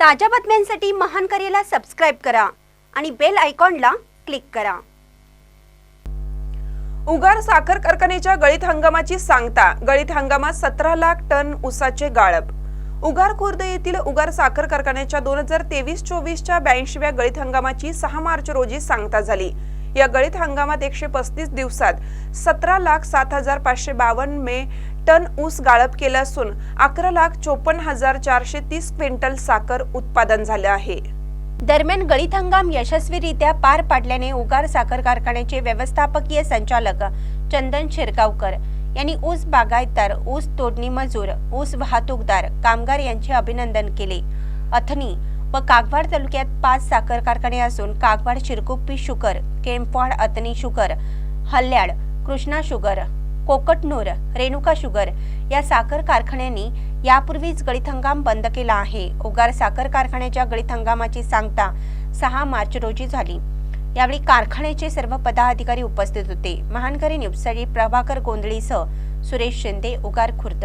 ताज्या बातम्यांसाठी महान करेला सबस्क्राईब करा आणि बेल आयकॉनला क्लिक करा. उगार साखर कारखान्याच्या गळीत हंगामाची सांगता. गळीत हंगामात सतरा लाख टन उसाचे गाळप. उगार खुर्द येथील उगार साखर कारखान्याच्या दोन हजार तेवीस चोवीसच्या ब्याऐंशीव्या गळीत हंगामाची सहा मार्च रोजी सांगता झाली. या गळीत हंगामात एकशे पस्तीस दिवसात सतरा लाख सात हजार पाचशे बावन्न मे टन ऊस गाळप केलं असून अकरा लाख चोपन्न हजार चारशे तीस क्विंटल साखर उत्पादन झालं आहे. दरम्यान गळीत हंगाम यशस्वीरित्या पार पाडल्याने उगार साखर कारखान्याचे व्यवस्थापकीय संचालक चंदन शिरगावकर यांनी ऊस बागायतदार ऊस तोडणी मजूर ऊस वाहतूकदार कामगार यांचे अभिनंदन केले. अथनी व कागवाड तालुक्यात पाच साखर कारखाने असून Kagwad Shirkuppi sugar Kempwad Athani sugar Halyad Krishna sugar Kokatnur Renuka sugar या साखर कारखान्यांनी यापूर्वीच गळीत हंगाम बंद केला आहे. उगार साखर कारखान्याच्या गळीत हंगामाची सांगता सहा मार्च रोजी झाली. यावेळी कारखान्याचे सर्व पदाधिकारी उपस्थित होते. महानकरी न्यूजसाठी प्रभाकर गोंधळीसह सुरेश शिंदे उगार खुर्द.